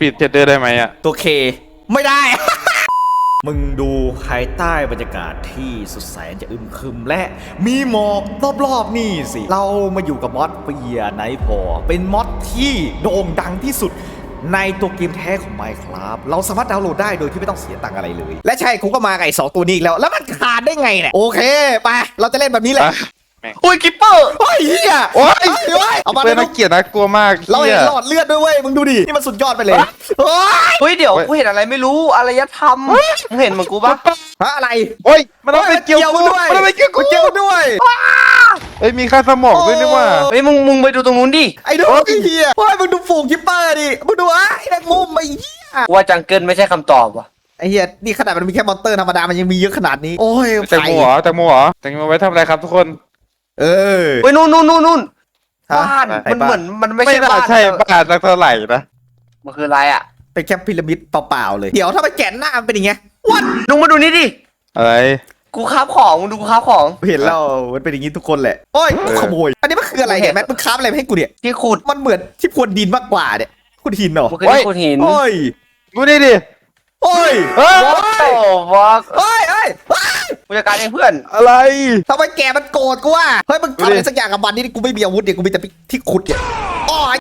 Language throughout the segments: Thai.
ปิดเทดเดอร์ได้ไหมอะ ตัวเค ไม่ได้ มึงดูภายใต้บรรยากาศที่สุดแสนจะอึมครึมและมีหมอกรอบๆนี่สิ เรามาอยู่กับมอดเปียไนพอเป็นมอดที่โด่งดังที่สุดในตัวเกมแท้ของ Minecraft เราสามารถดาวน์โหลดได้โดยที่ไม่ต้องเสียตังค์อะไรเลย และใช่กูก็มากับไอ้สองตัวนี้อีกแล้ว แล้วมันขาดได้ไงเนี่ย โอเค ไป เราจะเล่นแบบนี้แหละ อะอุ้ยกิปเปอร์โอ้ยเฮียโอ๊ยเฮ้ยเอามาเป็นเลยนักเกียรตินะกลัวมากเราเห็หี้นยหลอดเลือดด้วยเว้ยมึงดูดินี่มันสุดยอดไปเลยเฮ้ยเฮ้ยเดี๋ยวเฮ้ยกูเห็นอะไรไม่รู้อารยธรรมมึงเห็นเหมือนกูปะฮะอะไรโอ้ยมันต้องไปเกี่ยวกูกูด้วยมันต้องไปเกี่ยวกูเกี่ยวด้วยเอ้ยมีค่าสมองด้วยนี่ว่าเฮ้ยมึงมึงไปดูตรงนู้นดิไอ้ดูไอ้เฮียเฮ้ยมึงดูฝูงคิปเปอร์ดิมึงดูไอ้แมงมุมไอ้เฮียกูว่าจังเกิลไม่ใช่คำตอบว่ะไอ้เฮียนี่ขนาดมันมีแค่มอนเตอร์ธรรมดามันยังมีเยอะขนาดนี้โอ้ยแตงโมเหรอแตงโมเหรอแตงโมไว้ทำอะไรครับทุกคน เออ เฮ้ยนู่นนู่นนู่นนู่นฮะบ้านไหนมันบ้าน เหมือนมันไม่ไม่ใช่น่าบ้านใช่บ้านสักเท่าไหร่นะมันคืออะไรอะเป็นแค่พีระมิดเปล่าๆเลย เดี๋ยวถ้ามันแกนหน้ามันเป็นอย่างเงี้ยวัดลุงมาดูนี่ดิอะไร กูค้าบของมึงดูกูค้าบของ เห็นแล้วมันเป็นอย่างงี้ทุกคนแหละ โอ้ยเออ ขโมย อันนี้มันคืออะไรเนี่ยแมทมึงค้าบอะไรมาให้กูเนี่ย ที่ขุดมันเหมือนที่พรวนดินมากกว่าเนี่ยขุดหินเหรอ มันคือที่ขุดหินโอ้ย ดูนี่ดิ โอ้ย เฮ้ย ว้าวว้าวโอ้ย เอ้ยว้ายกูจัดการเองเพื่อน อะไร ทำไมแกมันโกรธกูวะเฮ้ยมึงดูทำดิอะไรสักอย่างกับมันนี่กูไม่มีอาวุธเนี่ยกูมีแต่ที่ขุดเนี่ยโอ้ย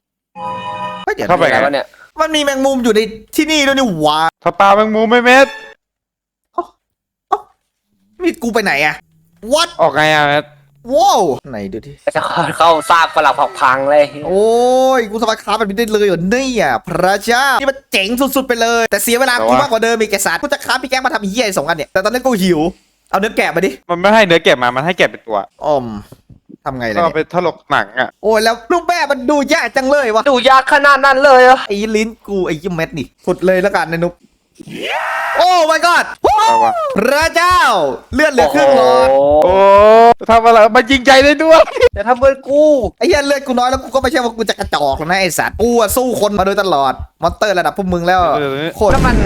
เฮ้ยเดี๋ยวเข้าไปอะไรวะเนี่ยมันมีแมงมุมอยู่ในที่นี่ด้วยนี่หวาถ้าปลาแมงมุมไม่เม็ด มีดกูไปไหนอะ what ออกไงอะแมท ว้าวไหนดูดิจะเข้าซากฝรั่งผักพังเลย โอ้ยกูสามารถค้าแบบนี้ได้เลยเหรอเนี่ยพระเจ้านี่มันเจ๋งสุด ๆ ไปเลย แต่เสียเวลากูมากกว่าเดิมอีกแกสัตว์กูจะค้าพี่แก๊งมาทำอีเหี้ยไอ้สองอันเนี่ยแต่ตอนนี้กูหิวเอาเนื้อแกะมาดิมันไม่ให้เนื้อแกะมา มันให้แกะเป็นตัวอมทำไงก็ล่ะเอาเนี่ยไปถลกหนังอะ โอ้ยแล้วรูปแบบมันดูยากจังเลยวะดูยากขนาดนั้นเลยเหรอไอ้ลิ้นกูไอ้ยิ้มเม็ดนี่ขุดเลยแล้วกันนะนุ๊ก โอ้ my god อะไรวะพระเจ้า เลือดเหลือครึ่งหลอดโอ้ทำอะไรมันยิงใจได้ด้วย จะทำเพื่อนกู ไอ้เหี้ยเลือดกูน้อยแล้วกูก็ไม่ใช่ว่ากูจะกระจอกหรอกนะไอ้สัตว์กูอะสู้คนมาโดยตลอด มอนเตอร์ระดับพวกมึงแล้วเออ โคตรแล้วมัน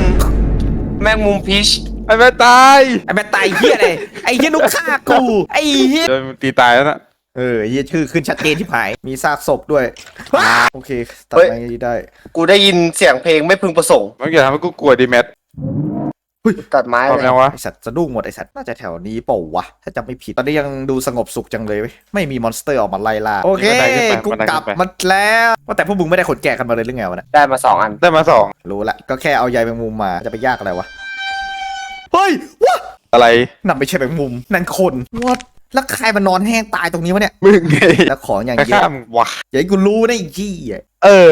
แมงมุมพีชไอ้แม่ตายไอ้แม่ตายเหี้ยเลยไอ้เหี้ยนุ๊กฆ่ากูไอ้เหี้ย โดนมันตีตายแล้วนะ เออเหี้ยชื่อขึ้นชัดเจนที่ผาย มีซากศพด้วยโอเคตัดไปได้ กูได้ยินเสียงเพลงไม่พึงประสงค์มันอย่าทำให้กูกลัวดิแมท ตัดไม้พร้อมเลย ยังวะไอสัตว์สะดุ้งหมดไอสัตว์น่าจะแถวนี้เปล่าวะถ้าจำไม่ผิดตอนนี้ยังดูสงบสุขจังเลยเว้ยไม่มีมอนสเตอร์ออกมาไล่ล่าโอเคกูกลับมาแล้วว่าแต่พวกมึงไม่ได้ขนแกะกันมาเลยหรือไงวะเนี่ยได้มาสองอัน ได้มาสองรู้ละก็แค่เอาใยแมงมุมมาจะไปยากอะไรวะเฮ้ยวะอะไรนั่นไม่ใช่แมงมุมนั่นคนวัดแล้วใครมานอนแห้งตายตรงนี้วะเนี่ยมึงไงแล้วของอย่างใครเยอะฆ่ามึงวะอย่าให้กูรู้นะไอ้จี้ยเออ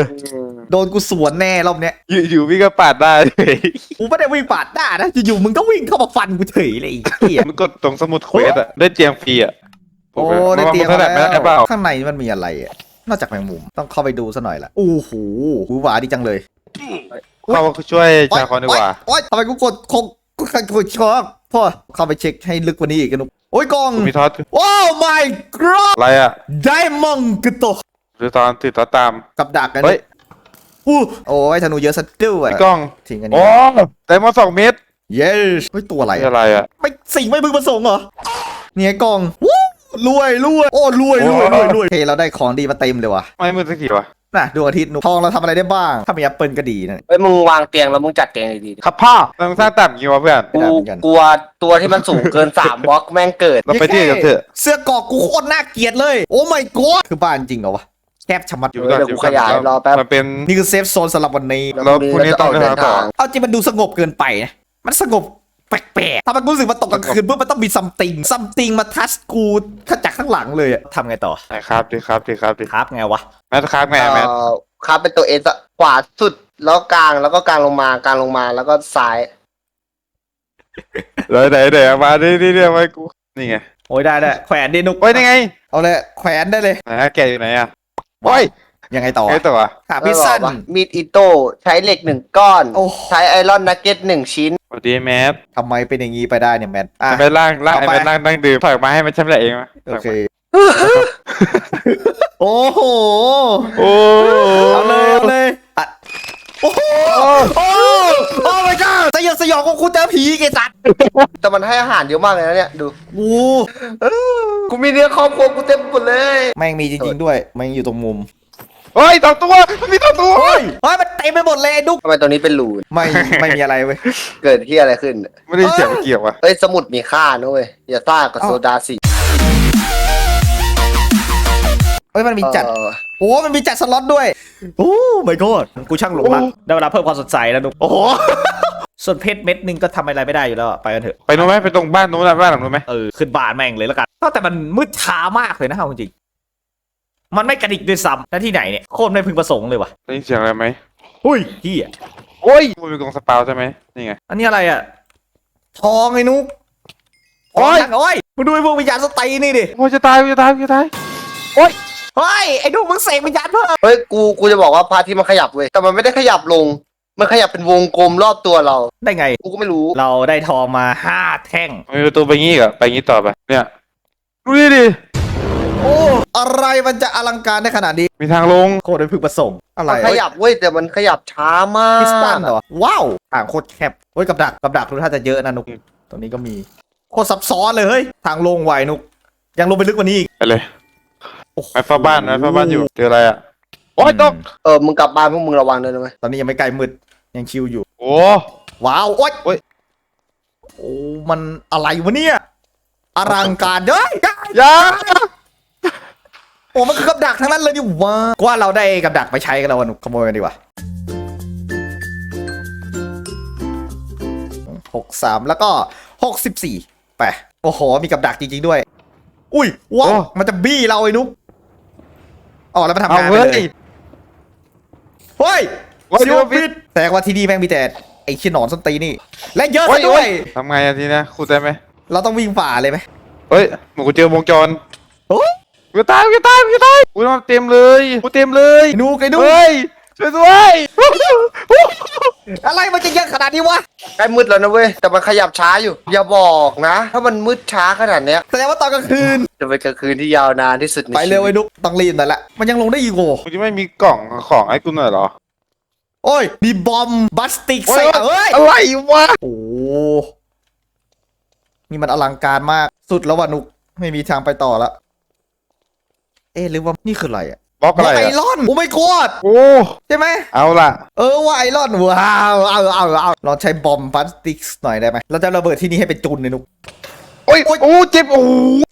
โดนกูสวนแน่รอบเนี้ยอยู่อยู่พี่ก็ปาดได้เลยกูไม่ได้วิ่งปาดหน้านะอยู่ๆมึงก็วิ่งเข้ามาฟันกูเฉยเลยไอ้เหี้ยมึงกดตรงสมุดเควสอะได้เจียงฟรีอะโอ้ได้เตรียมมามาแล้แล้วไม่ได้เปล่าข้างในมันมีอะไรอะนอกจากแมงมุมต้องเข้าไปดูซะหน่อยละโอ้โหหูหวาดีจังเลยเข้าช่วยชาคอนดีกว่าโอ๊ยโอ๊ยทำไมกูกดคงกูขัดกูชอบพ่อเข้าไปเช็คให้ลึกกว่านี้อีกกันนุกโอ้ยกองมีทอสโอ้ my god อะไรอะไดมอนด์กระโตกหรือตอนติดต่อตามกับดักกันเฮ้ย อู้โอ้ยธนูเยอะสักด้วยไอ้กล้องทิ้งกันโอ้นี่แต่มาสองเม็ดเย้เฮ้ยตัวอะไรนี่อะอะไรอะไม่สิ่งไม่พึงประสงค์เหรอ เนี่ยไอ้กองวู้รวยรวยโอ้รวยรวยรวยรวยเฮ้ยเราได้ของดีมาเต็มเลยว่ะไม่มือสักทีวะน่ะดวงอาทิตย์หนุทองเราทำอะไรได้บ้าง ถ้ามีแอปเปิลก็ดีนะ เฮ้ยมึงวางเตียงแล้วมึงจัดเตียงดีๆครับพ่อต้องสร้างต่ำกี่วะเพื่อน กูไม่ได้เหมือนกันกลัวตัวที่มันสูงเกินสามบล็อกแม่งเกิดเราไปที่อื่นกันเถอะ เสื้อกอกกูโคตรน่าเกลียดเลย โอ้ my god คือบ้านจริงเหรอวะแค บชะมัดอยู่ก่อนเดี๋ยวอยู่กูก่อนขยายรอแป๊บ มันเป็นนี่คือเซฟโซนสำหรับวันนี้ แล้วพรุ่งนี้ต้องเดินทางเอาจริงมันดูสงบเกินไปนะมันสงบแปลกๆถ้ามันรู้สึกว่าตกกลางคืนปุ๊บมันต้องมีซัมติงซัมติงมาทัชกูถ้าจากข้างหลังเลยอะทำไงต่อไหนครับดีครับดีครับดีครับไงวะแมทครับแม่แมทเอ่อครับเป็นตัวเอสขวาสุดแล้วกลางแล้วก็กลางลงมากลางลงมาแล้วก็ซ้ายเลยไหนไหนเอามาดิดิดิเอาไว้กูนี่ไงโอ้ยได้ได้แขวนดินุกโอ้ยนี่ไงเอาเลยแขวนได้เลยไหนอะแกอยู่ไหนอะ โอ้ยยังไงต่อไงตัวขาพิซซันแล้วบอกว่ามีดอิโต้ใช้เหล็กหนึ่งก้อนโอ้ใช้ไอรอนนักเก็ตหนึ่งชิ้นสวัสดีแมททำไมเป็นอย่างนี้ไปได้เนี่ยแมนอะจะไปล่างล่างเอาไอ้ไปแมทล่างนั่งดื่มถอยมาให้มันชำแหละเองมะโอเคโอ้โหโอ้เอาเลยเอาเลยอะโอ้โหโอ้โอ้ my god สย องสยองของคุณเจอผีไงสัตว์แต่มันให้อาหารเยอะมากเลยนะเนี่ยดูโอ้กูมีเนื้อครอบครัวกูเต็มหมดเลยแม่งมีจริงๆด้วยแม่งอยู่ตรงมุมเฮ้ยสองตัวมันมีสองตัวเฮ้ยเฮ้ยมันเต็มไปหมดเลยไอ้ดุ๊กทำไมตรงนี้เป็นรูไม่ไม่มีอะไรเว้ยเกิดที่อะไรขึ้น ไม่ได้เสียงเกี่ยวอะเฮ้ยสมุดมีค่านะเว้ยอย่าซ่ากับเอ้าโซดาสิเฮ้ยมันมีจัดเออโอ้ มันมีจัดสล็อตด้วย โอ้ my god กูช่างหลงรักได้เวลาเพิ่มความสดใสแล้วนุกโอ้โห ส่วนเพชรเม็ดหนึงก็ทำอะไรไม่ได้อยู่แล้วอะไปกันเถอะ ไปนู้นไหมไปตรงบ้านนู้นนะบ้านหลังนู้นไหมเออ ขึ้นบ้านแม่งเลยแล้วกันก็แต่มันมืดช้ามากเลยนะเอาจริงๆมันไม่กระดิกด้วยซ้ำแล้วที่ไหนเนี่ยโคตรไม่พึงประสงค์เลยว่ะได้ยินเสียงอะไรไหมหุ้ยเฮียโอ้ยมันมีกองสปาวใช่ไหมนี่ไง อันนี้อะไรอะ ทองไอ้นุกโอ้ย ทงโอ้ยมึงดูไอ้พวกวิญญาณสตีนนี่ดิ โอ้ยจะตายจะตายจะตายเฮ้ย ไอ้นุกมึงเสกวิญญาณเพิ่มเฮ้ย กู กูจะบอกว่าพระอาที่มันขยับเว้ย แต่มันไม่ได้ขยับลง มันขยับเป็นวงกลมรอบตัวเรา ได้ไง กูก็ไม่รู้ เราได้ทองมาห้าแท่งมีประตูไปงี้อีกอะไปงี้ต่อไป เนี่ยดูดิดิโอ้ อะไรมันจะอลังการได้ขนาดนี้ มีทางลงโคตรเป็นพึกประสงค์อะไรมันขยับเว้ยแต่มันขยับช้ามากคริสตัลเหรอ ว้าวทางโคตรแคบเฮ้ยกับดักกับดักดูท่าจะเยอะนะนุกตรงนี้ก็มี โคตรซับซ้อนเลยเฮ้ย ทางลงไวนุก ยังลงไปลึกกว่านี้อีกไปเลยโอ้โหไปเฝ้าบ้านนะเฝ้าบ้านอยู่เจออะไรอะโอ้ยตกเออมึงกลับบ้านพวกมึงระวังด้วยนะเว้ยตอนนี้ยังไม่ไกลมืด ยังชิวอยู่ โอ้ ว้าว โอ๊ยโอ๊ย โอ้ มันอะไรวะเนี่ย อลังการเด้ยยาโอ้ มันคือกับดักทั้งนั้นเลยนี่ว้ากว่าเราได้กับดักไปใช้กันแล้ววะนุกขโมยกันดีกว่าหกสามแล้วก็หกสิบสี่ไป โอ้โห มีกับดักจริง ๆ ด้วย อุ้ย ว้าว มันจะบี้เราไอ้นุกอ๋อแล้วมาทำเอางานไปเฮ้เลยย เฮ้ย เฮ้ยซิลเดี๋ยวฟิตแต่ว่าที่นี่แม่งมีแต่ไอ้ขี้หนอนส้นตีนนี่ และเยอะโอ้ซะยด้โอ้วยยทำไงอะทีเนี้ยขุดได้ไหมเราต้องวิ่งฝ่าเลยไหมเฮ้ยหมูกูเจอวงจรโอ้ยกูจะตายกูจะตายกูจะตายกูนอนเต็มเลยกูเต็มเลยไอ้นุกไอ้นุกเฮ้ยช่วยด้วยอะไรมันจะเยอะขนาดนี้วะใกล้มืดแล้วนะเว้ย แต่มันขยับช้าอยู่ อย่าบอกนะ ถ้ามันมืดช้าขนาดเนี้ยแสดงว่าตอนกลางคืน จะเป็นกลางคืนที่ยาวนานที่สุดในไปเร็วชีไอ้วิตนุกต้องรีบหน่อยละมันยังลงได้อีกโว้กูจะไม่มีกล่องของให้กูหน่อยเหรอ โอ้ย มีบอมบัสติกใส่เอ้ยอะไรวะ โอ้นี่มันอลังการมาก สุดแล้ววะนุก ไม่มีทางไปต่อละ เอ๊ะหรือว่านี่คืออะไรอะบล็อกอะไรไออะรอน โอ้ไม่กอดโอ้ใช่ไหม เอาล่ะ เออว่าไอรอน ว้าว เอาเอาเอาลองใช้บอมบัสติกหน่อยได้ไหม เราจะระเบิดที่นี่ให้เป็นจุนเลยนุก โอ้ย โอ้เจ็บ โอ้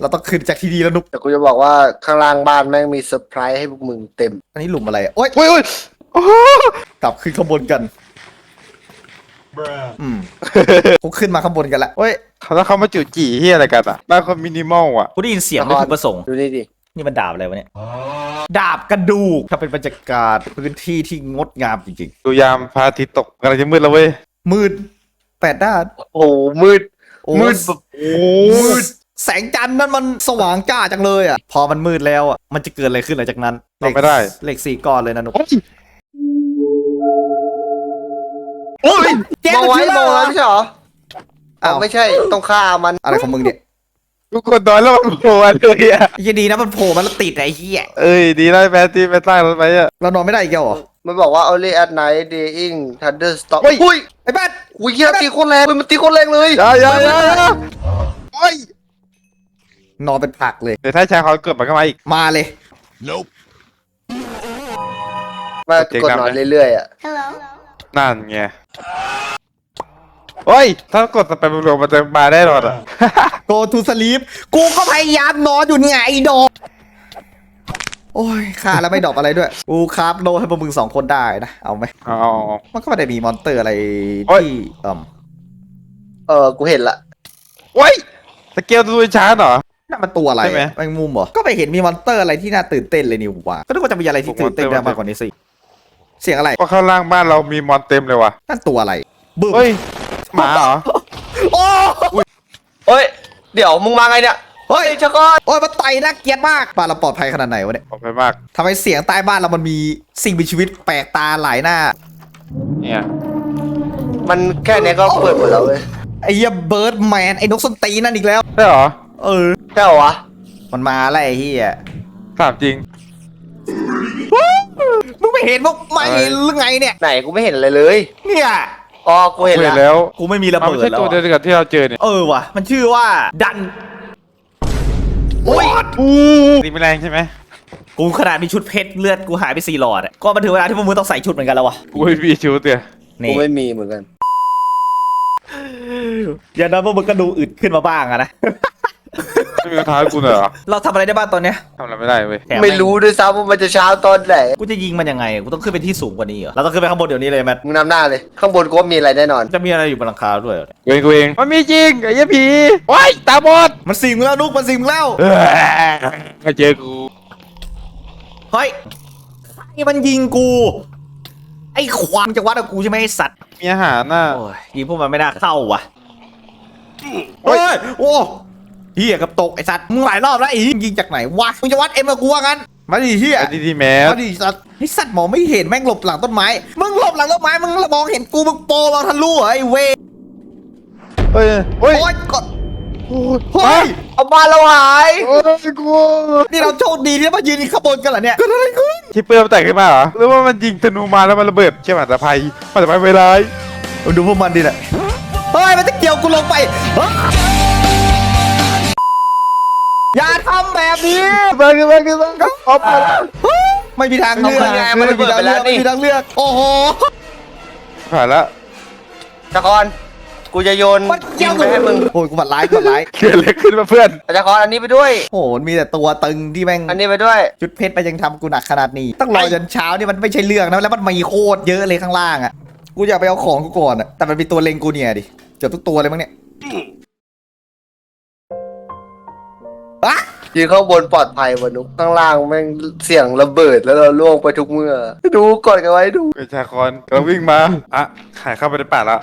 เราต้องขึ้นจากที่นี่แล้วนุก แต่กูจะบอกว่าข้างล่างบ้านแม่งมีเซอร์ไพรส์ให้พวกมึงเต็ม อันนี้หลุมอะไรอะโอ้ยโอ้ยโอ้ยโอ้ กลับขึ้นข้างบนกัน อืมกูขึ้นมาข้างบนกันละเฮ้ยเขาแล้วเขามาจู่จี่ที่อะไรกันอะบ้านคนมินิมอลอะ กูได้ยินเสียงไม่ถูกประสงค์ ดูนี่ดินี่มันดาบอะไรวะเนี่ย ดาบกระดูกถ้าเป็นบรรยากาศพื้นที่ที่งดงามจริงดูยามพระอาทิตย์ตกกำลังจะมืดแล้วเว้ย ๆ มืดแปดด้าน โอ้โหมืด โอ้มืดแบบโอ้มืด แสงจันทร์นั่นมันสว่างจ้าจังเลยอะ พอมันมืดแล้วอะ มันจะเกิดอะไรขึ้นหลังจากนั้นทำไม่ได้ เลขสี่ก้อนเลยนะหนุก โอ้ย โอ้ยแกมองไว้เป็นมองไว้เชื้ไม่ใช่เหรออ้าวไม่ใช่ต้องฆ่ามันอะไรของมึงเนี่ยกูกดนอนแล้วมันโผล่มาเลยอะยังดีนะมันโผล่มาแล้วติดไอ้เหี้ยเอ้ยดีแล้วแพทที่ไปใต้รถไปอะเรานอนไม่ได้อีกแล้วเหรอมันบอกว่า only at night daying thunderstorm เฮ้ยอุ้ยไอ้แบทอุ้ยเฮียตีโคตรแรงเฮ้ยมันตีโคตรแรงเลยอย่าอย่าอย่าอย่าโอ้ยนอนเป็นผักเลยเดี๋ยวถ้าชายเขาเกิดมันก็มาอีกมาเลยมากดนอนเรื่อยๆอะ นั่นไงโอ้ย ถ้ากดสเปมรวมมันจะมาได้หรอดอะ go to sleep กูก็พยายามนอนอยู่เนี่ยไอ้ดอก โอ้ยฆ่าแล้วไม่ดอกอะไรด้วย กูคราฟโลให้พวกมึงสองคนได้นะ เอาไหม เอาเอาเอา มันก็ไม่ได้มีมอนเตอร์อะไรโอ้ย ที่เอ่มเออ กูเห็นละ โอ้ย สเกลตัวช้าเหรอ นั่นมันตัวอะไรใช่ไหมแมงมุมเหรอ ก็ไปเห็นมีมอนเตอร์อะไรที่น่าตื่นเต้นเลยนี่หว่า ก็นึกว่าจะมีอะไรที่ตื่นเต้นได้มากกว่านี้สิ เสียงอะไรก็ข้างล่างบ้านเรามีมอนเต็มเลยว่ะนั่นตัวอะไรบึ้มเฮ้ยหมาเหรอโอ้เฮ้ยเดี๋ยวมึงมาไงเนี่ยเฮ้ยชะกอนโอ้ยมันไต่น่าเกลียดมากบ้านเราปลอดภัยขนาดไหนวะเนี่ยขอบคุณมากทำไมเสียงใต้บ้านเรามันมีสิ่งมีชีวิตแปลกตาหลายหน้า เนี่ยมันแค่เนี้ยก็เปิดหมดแล้วเว้ยไอ้เหี้ยเบิร์ดแมนไอ้นกส้นตีนนั่นอีกแล้วใช่เหรอเออใช่เหรอวะมันมาแล้วไอ้เหี้ยถามจริงมึง ไม่เห็นพวกไม่อะไรหรือไงเนี่ย ไหนกูไม่เห็นอะไรเลย เนี่ยอ๋อ กูเห็นเห็นแล้วแล้วกูไม่มีระมันเบิไม่ดใช่แล้วตัวเดียวอะกับที่เราเจอเนี่ยเออว่ะ มันชื่อว่าดันโอ้ยอู้นี่ไม่แรงใช่ไหมกูขนาดมีชุดเพชรเลือดกูหายไปสี่หลอดอะก็มาถึงเวลาที่พวกมึงต้องใส่ชุดเหมือนกันแล้ววะกูไม่มีชุดเนี่ยกูนี่ไม่มีเหมือนกันอย่างนั้นพวกมึงก็ดูอึดขึ้นมาบ้างอะนะ ไม่มีรองเท้าให้กูเหรอเราทำอะไรได้บ้างตอนเนี้ยทำอะไรไม่ได้เว้ยแถแงไม่รู้ด้วยซ้ำว่ามันจะเช้าตอนไหน กูจะยิงมันยังไงกูต้องขึ้นไปที่สูงกว่านี้เหรอเราต้องขึ้นไปข้างบนเดี๋ยวนี้เลยแมทมึงนำหน้าเลย ข้างบนกูว่ามีอะไรแน่นอน จะมีอะไรอยู่บนหลังคาด้วยเหรอกูเองกูเองมันมีจริงไอ้เหี้ยผีว้ายตาบอดมันสิงมึงแล้วนุกมันสิงมึงแล้วเออมาเจอกูเฮ้ยใครมันยิงกูไอ้ความจะวัดกับกูใช่ไหมไอ้สัตว์มีอาหารน่ะโอ้ยยิงพวกมันไม่น่าเข้าว่ะเฮ้เฮ้ยยโอ้ เฮียกับตกไอ้สัตว์มึงหลายรอบแล้วไอ้ยิงจากไหนวะมึงจะวัดเอ็มกับกูว่างั้นมาดิเฮียไอ้ดีดีแมสมาดิสัตว์ไอ้สัตว์มองไม่เห็นแม่งหลบหลังต้นไม้ มึงหลบหลังต้นไม้ มึงมองเห็นกูมึงโปรมองทะลุเหรอไอ้เวยเฮ้ยเฮ้ยโอ๊ยกดเฮ้ยเอาบ้านเราหาย โอ้ยกูนี่เราโชคดีที่ได้มายืนข้างบนกันเหรอเนี่ยเกิดอะไรขึ้นที่เปลือกมันแตกขึ้นมาเหรอหรือว่ามันยิงธนูมาแล้วมันระเบิดใช่ไหมแต่ภัยมันจะไปเวลามึงดูพวกมันดิน่ะเฮ้ยมันจะเกี่ยวกูลงไปเฮ้ย อย่าทำแบบนี้มาขึ้นมาขึ้นมาออกมาไม่มีทางเลือกเอาไปไงมันระเบิดไปแล้วนี่ไม่มีทางเลือกโอ้โหผ่านละจักรกูจะโยนมันยิเกี่ยวงไปให้มึงโอ้ยกูบัดร้ายกูบัดร้ายเกิดอะไรขึ้นมาเพื่อนจักรอันนี้ไปด้วยโอ้โหมีแต่ตัวตึงที่แม่งอันนี้ไปด้วยชุดเพชรไปยังทำกูหนักขนาดนี้ต้องรอจนเช้านี่มันไม่ใช่เรื่องนะแล้วมันมีโคตรเยอะเลยข้างล่างอะกูอยากไปเอาของกูก่อนอะแต่มันมีตัวเลงกูเนี่ยดิเกือบทุกตัวเลยมั้งเนี่ย ยืนข้างบนปลอดภัยวะนุกข้างล่างแม่งเสียงระเบิดแล้วเราล่วงไปทุกเมื่อ ดูกดกันไว้ดูเป็นชาคอนกำลังวิ่งมา อะ หายเข้าไปในป่าแล้ว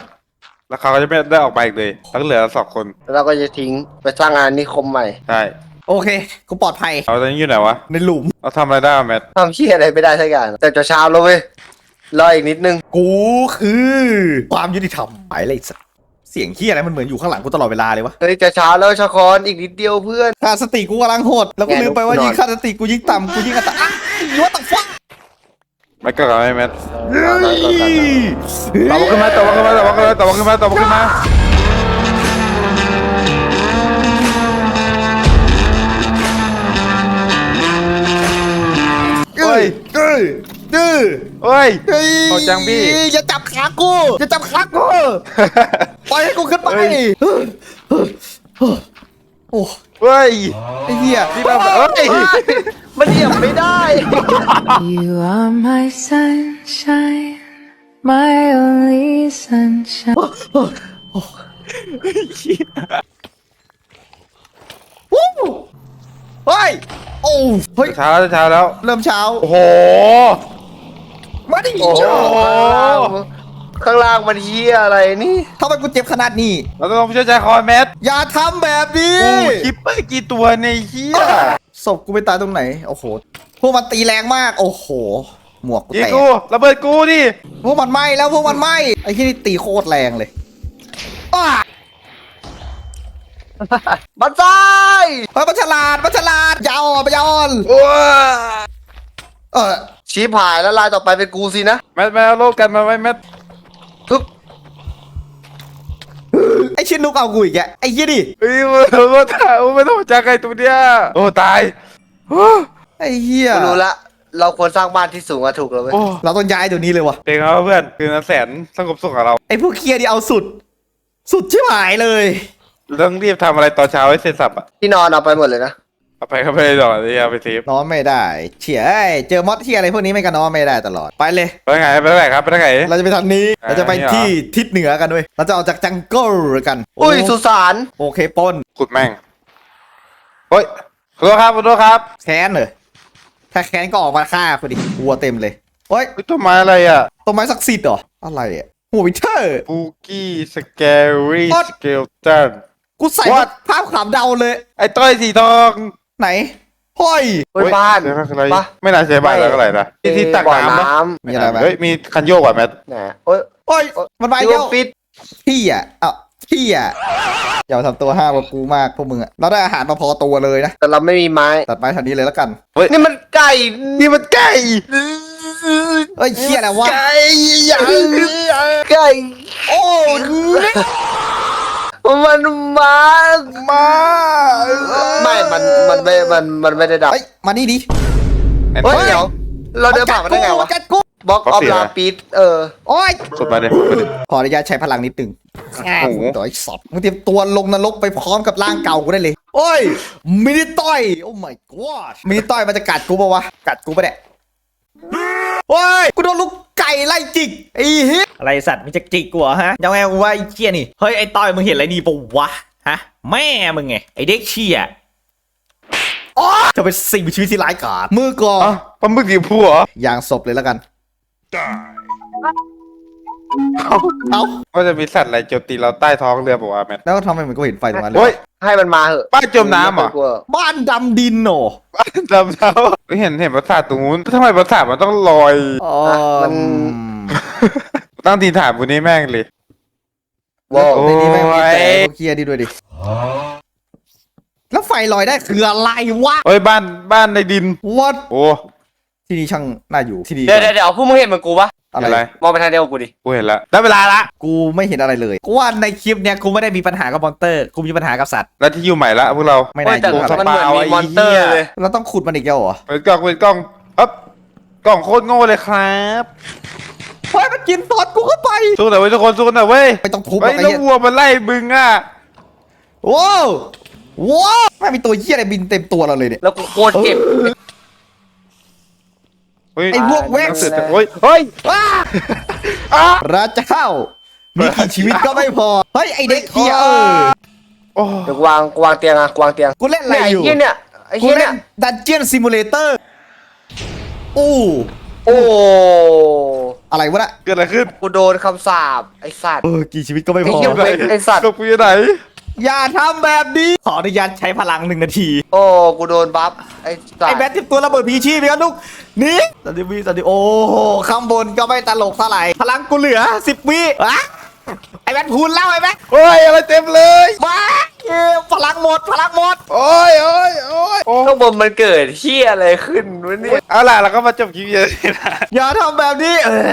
แล้วเขาก็จะไม่ได้ออกไปอีกเลยแล้วก็เหลือเราสองคน แล้วเราก็จะทิ้งไปสร้างงานนิคมใหม่ใช่ โอเค กูปลอดภัย เอาตอนนี้อยู่ไหนวะ ในหลุม เราทำอะไรได้วะแมท ทำเชี่ยอะไรไม่ได้สักอย่างแต่จะเช้าแล้วเว้ยรออีกนิดนึง กูคือ ความยุติธรรมไปเลยสัสเสียงเฮียอะไรมันเหมือนอยู่ข้างหลังกูตลอดเวลาเลยวะ เฮ้ยจะเช้าแล้วชาคอนอีกนิดเดียวเพื่อนค่าสติกูกำลังโหด แล้วกูลืมไปว่าแกนอนยิ่งค่าสติกูยิ่งต่ำกูยิ่งอันตรายวัตถุฟ้าไม่ก็กับไอ้แมทเฮ้ยต่อมาขึ้นมาต่อมาขึ้นมาต่อมาขึ้นมาต่อมาขึ้นมาต่อมาขึ้นมาเอ้ยเอ้ย เอ้ยเฮ้ย เฮ้ยเอาจังพี่ อย่าจับขากูอย่าจับขากูปล่อยให้กูขึ้นไปเฮ้ยโอ้เฮ้ยไอ้เหี้ยที่เราเฮ้ยมันเหยียบไม่ได้ You are my sunshine, my only sunshine. เฮ้ย โอ้ เฮ้ย เช้าแล้วเช้าแล้ว เริ่มเช้า โอ้โห มาดิโอ้โหข้างล่างมันเฮียอะไรนี่ทำไมกูเจ็บขนาดนี้ เราต้องช่วยใจคอนแมทอย่าทำแบบนี้กูคิปเปอร์กี่ตัวในเฮียศพกูไปตายตรงไหน โอ้โห พวกมันตีแรงมาก โอ้โห หมวกกูยิงแตกกูระเบิดกูดิ พวกมันไหม้แล้วพวกมันไหม้ไอ้ที่นี่ตีโคตรแรงเลยอ้าบันซ้ายเฮ้ยมันฉลาดมันฉลาดอยาอ่อนมันอยาอ่อนโอ้ เออชี้ผายแล้วลายต่อไปเป็นกูสินะแมทแมทเอาโลกกันมาไว้แมทปึ๊บไอ้ชินนุกเอากูอีกแกไอ้ยี่ดิเฮ้ยมันมันตายมันต้องจากไอ้ตัวเนี้ยโอ้ตายโอ้ไอ้เหี้ยกูรู้ละ เราควรสร้างบ้านที่สูงอะถูกแล้วเว้ยโอ้เราต้องย้ายตัวนี้เลยวะเพลงเราเพื่อนคือนันแสนสงบสุขกับเราไอ้พวกเคลียร์ที่เอาสุด สุดชิบหายเลยเราต้องรีบทำอะไรตอนเช้าให้เสร็จสับอะที่นอนเอาไปหมดเลยนะ เอาไปเข้าไปเลยหน่อยเอาไปเซฟนอนไม่ได้เฉียเอ้ยเจอมอสที่อะไรพวกนี้ไม่กันนอนไม่ได้ตลอดไปเลย ไปทางไหนไปทางไหนครับไปทางไหน เราจะไปทางนี้อ่าเราจะไปนี่เหรอที่ทิศเหนือกันด้วยเราจะออกจากจังเกิลกันอุ้ยสุสานโอเคปล้นขุดแม่งเฮ้ยขอโทษครับขอโทษครับแค้นเลยถ้าแค้นก็ออกมาฆ่าพอดีวัวเต็มเลยโอ้ยเฮ้ยต้นไม้อะไรอะต้นไม้ศักดิ์สิทธิ์เหรออะไรอะหัววิเทอร์ปูกี้สเกลรี่ What? สเกลตันกูใส่ What? ภาพขามเดาเลย ไอ้ต้อยสีทอง ไหนห้อยเฮ้ยบ้านเดี๋ยวอะไรปะไม่น่าใช่บ้านแล้วก็อะไรนะที่ที่ตักบ่อน้ำปะน้มีอะไรไหมเฮ้ยมีคันโยกว่ะแมทำนะโอ้ยโอ้ยมันไปที่เดียว่าวปิดพี่อะเอ้าพี่อะอย่ามาทำตัวห้าวกับกูมากพวกมึงอะเราได้อาหารมาพอตัวเลยนะ แต่เราไม่มีไม้ตัดไม้แถวนี้เลยแล้วกันนี่มันไก่นี่มันไก่เอ้ยเชี่ยอะไรวะไก่ยังไก่โอ้มันมามาไม่มันมันไม่มันมันไม่ได้ดับเอ้ยมานี่ดิเอนเฮ้ยเตอร์เดี๋ยวเราเดินผ่านมาได้ไงวะจัดกูบล็อกออฟบล็อกสี่ลาเหรอปิดเออโอ้ยกดมาดิมาดิขออนุญาตใช้พลังนิดหนึ่งโอ้โหต่อยสัตว์มึงเตรียมตัวลงนรกไปพร้อมกับร่างเก่ากูได้เลย โอ้ยมินิต้อยโอ้ my god มินิต้อยมันจะกัดกูปะวะกัดกูปะเนี่ยโอ้ยกูโดนลูกไก่ไล่จิกไอ้เหี้ยอะไรสัตว์มันจะจิกกูเหรอฮะยังไงกูว่าไอ้เชี่ยนี่เฮ้ยไอ้ต้อยมึงเห็นอะไรนี่ปะวะฮะแม่มึงไงไอ้เด็กเชี่ย อ๋อจะเป็นสิ่งมีชีวิตที่ร้ายกาจมือก่อนอะปลาหมึกสีผัวอย่างศพเลยแล้วกัน เอาก็จะมีสัตว์อะไรโจมตีเราใต้ท้องเรือบอกว่าแมทแล้วทำไมมันก็เห็นไฟตรงนั้นเลโอ้ยยให้มันมาเหอะป้าจมน้ำเหรอไกลัวบ้านดำดินโหนจำเท้าเห็นเห็นปราสาทตรงนู้นทำไมปราสาทมันต้องลอย อ๋อมันตั้งทีถามวันนี้แม่งเลยว้าวโอ้ ในนี้แม่งมีแต่ยพวกเคียร์ดีด้วยดิ แล้วไฟลอยได้คืออะไรวะ เอ้ยบ้านบ้านในดินวัดโอ้ที่นี่ช่างน่าอยู่ที่นี่เดี๋ยวเดี๋ยวเดี๋ยวพวกมึงเห็นเหมือนกูปะอะอะไรไร มองไปทางเดียวกับกูดิ กูเห็นแล้วได้เวลาละกูไม่เห็นอะไรเลยกูว่าในคลิปเนี้ยกูไม่ได้มีปัญหากับมอนเตอร์กูมีปัญหากับสัตว์แล้วที่อยู่ใหม่ละพวกเราไม่โอ้น่ายแต่อยู่สอะไรมันเหมือนปามีไอ้มอนเตอร์เหี้ยเลยเราต้องขุดมันอีกแล้วเหรอเปิดกล่องเปิดกล่องอ๊บกล่องโคตรโง่เลยครับเฮ้ยมันกินตอดกูเข้าไปสู้หน่อยเว้ยทุกคนสู้หน่อยเว้ยไม่ต้องทุบหรเฮ้อยกไอ้แล้วเหี้ยวัวมันไล่บึงอะว้าว ว้าวไม่มีตัวเหี้ยอะไรบินเต็มตัวเราเลยเนี่ยแล้วกูโคตรเจ็บเฮ้ยไอ้พวกแว็กซ์หนังสือแต่เฮ้ยเฮ้ยว้าอ้าพระเจ้า มีกี่ชีวิตก็ไม่พอ เฮ้ย ไอเด็กเหี้ยเออโอ้เดี๋ยวกูวางกูวางเตียงอะกูวางเตียงกูเล่นอะไรเนี่ยไอ้อยู่เหี้ยเนี่ยไอ้กูเหี้ยเล่เนี่ยนดันเจียนซิมูเลเตอร์อู้โอ้อะไรวะน่ะเกิดอะไรขึ้นกูโดนคำสาปไอ้สัตว์เออกี่ชีวิตก็ไม่พไอ้อเหี้ยว้ไอ้สัตว์ ตกไปอยู่ไหน อย่าทำแบบนี้ ขออนุญาตใช้พลังหนึ่งนาที โอ้ กูโดนบัฟ ไอ้สัตไอ้ว์แบทเตรียมตัวระเบิดพีชีพไปกันลูกหนี่สันติวีสันติโอ้โหข้างบนก็ไม่ตลกเท่าไหร่พลังกูเหลือสิบวิอะไอ้แบทพูนแล้วไอ้แบทโอ้ยอะไรเต็มเลย มาเอ้ยพลังหมดพลังหมด โอ้ยโอ้ยโอ้ยโอ้ข้างบนมันเกิดเหี้ยอะไรขึ้นวะเนี่ยเอาล่ะเราก็มาจบคลิปเยอะนะ อย่าทำแบบนี้เออ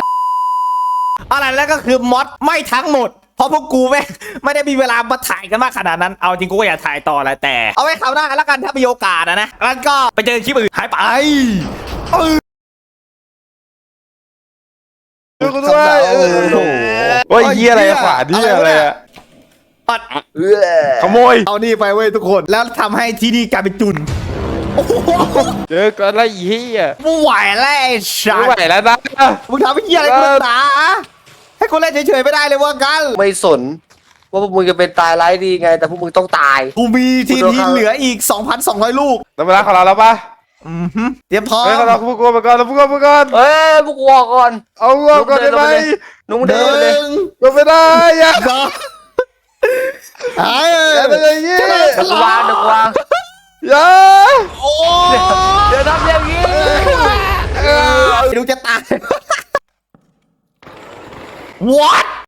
อะไรแล้วก็คือมอดไม่ทั้งหมดเพ ราะพวกกูไม่ไม่ได้มีเวลามาถ่ายกันมากขนาดนั้น เอาจริงกูก็อยากถ่ายต่อแหละแต่ เอาไว้คราวหน้าแล้วกันถ้ามีโอกาสอะนะแล้วก็ไปเจอคลิปอื่นหายไปช่วยกูด้วยโอ้โหโอ้ยเหี้ยอะไรขวาเนี่อะไรอะปัดขโมย เอานี่ไปเว้ยทุกคนแล้วทำให้ที่นี่กลายเป็นจุนโอ้โหเจอกันแล้วไอ้เหี้ยไม่ไหวแล้วไอ้ชาไม่ไหวแล้วนะ มึงทำให้เหี้ยอะไรกูหนา ให้กูเล่นเฉยๆไม่ได้เลยว่ากันไม่สน ว่าพวกมึงจะเป็นตายร้ายดีไง แต่พวกมึงต้องตาย กูมีทีกูโดนทีเขาเหลืออีก 2,200 ลูกแล้วเวลาของเราแล้วปะอือหือเตรียมพร้อมเฮ้ยเราพวกกูไปก่อนเราพวกกูไปก่อนเอ้ยพวกกูออกก่อน เอาเอาก่อนได้ไหมนุ้งหเดินไปเลยนึ่งก็ไม่ได้อย่าสองเอ้อย่าไปอย่างงี้เดี๋ยวกูวางเดี๋ยวกูวางอย่าโอ้เดี๋ยวทำอย่างนี้ดูจะตาย What